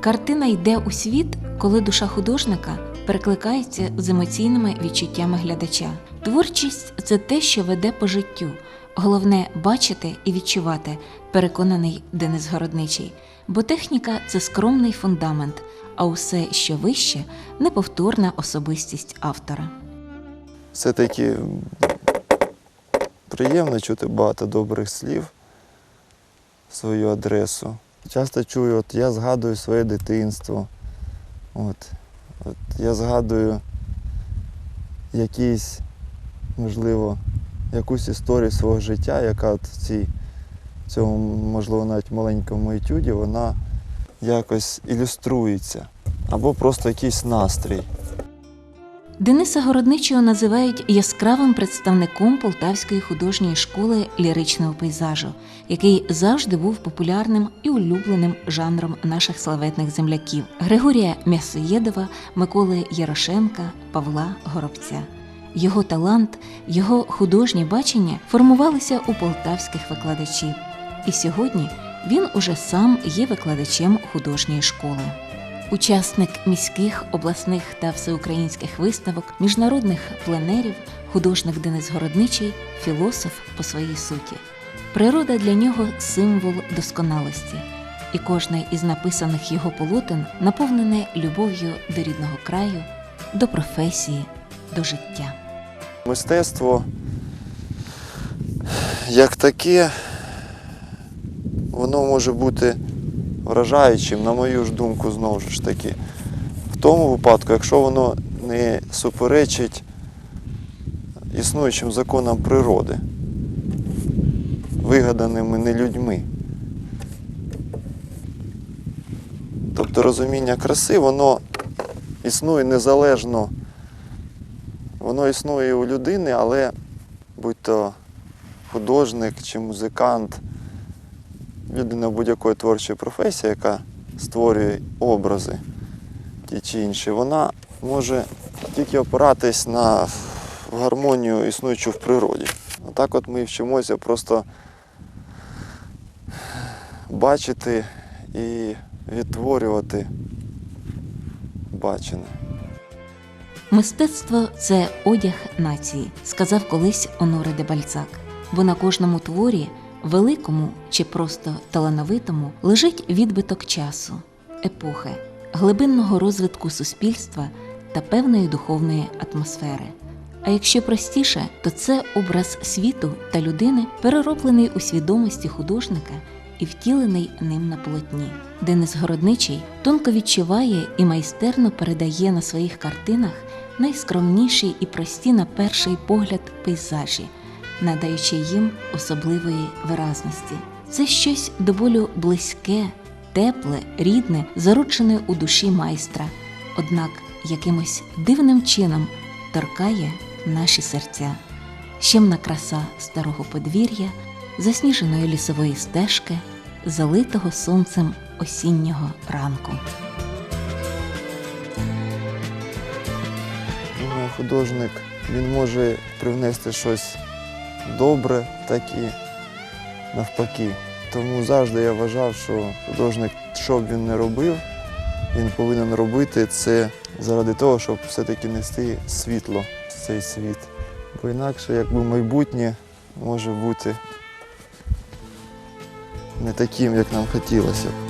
Картина йде у світ, коли душа художника перекликається з емоційними відчуттями глядача. Творчість це те, що веде по життю. Головне бачити і відчувати, переконаний Денис Городничий. Бо техніка це скромний фундамент, а усе, що вище, неповторна особистість автора. Все-таки приємно чути багато добрих слів в свою адресу. Часто чую, от я згадую своє дитинство. От, от я згадую якісь, можливо, якусь історію свого життя, яка от в цій, цьому, можливо, навіть маленькому етюді, вона якось ілюструється. Або просто якийсь настрій. Дениса Городничого називають яскравим представником Полтавської художньої школи ліричного пейзажу, який завжди був популярним і улюбленим жанром наших славетних земляків Григорія М'ясоєдова, Миколи Ярошенка, Павла Горобця. Його талант, його художнє бачення формувалися у полтавських викладачів, і сьогодні він уже сам є викладачем художньої школи. Учасник міських, обласних та всеукраїнських виставок, міжнародних пленерів, художник Денис Городничий, філософ по своїй суті. Природа для нього символ досконалості, і кожне із написаних його полотен наповнене любов'ю до рідного краю, до професії, до життя. Мистецтво як таке, воно може бути вражаючим, на мою ж думку, знову ж таки. В тому випадку, якщо воно не суперечить існуючим законам природи, вигаданими не людьми. Тобто розуміння краси, воно існує незалежно Воно існує у людини, але будь-то художник чи музикант, людина будь-якої творчої професії, яка створює образи ті чи інші, вона може тільки опиратись на гармонію, існуючу в природі. Отак от ми вчимося просто бачити і відтворювати бачене. Мистецтво це одяг нації, сказав колись Оноре де Бальцак. Бо на кожному творі, великому чи просто талановитому, лежить відбиток часу, епохи, глибинного розвитку суспільства та певної духовної атмосфери. А якщо простіше, то це образ світу та людини, перероблений у свідомості художника і втілений ним на полотні. Денис Городничий тонко відчуває і майстерно передає на своїх картинах найскромніші і прості на перший погляд пейзажі, надаючи їм особливої виразності. Це щось до болю близьке, тепле, рідне, заручене у душі майстра, однак якимось дивним чином торкає наші серця. Щемна краса старого подвір'я, засніженої лісової стежки, залитого сонцем осіннього ранку. Художник він може привнести щось добре, так і навпаки. Тому завжди я вважав, що художник, що б він не робив, він повинен робити це заради того, щоб все-таки нести світло в цей світ. Бо інакше, якби майбутнє може бути не таким, як нам хотілося б.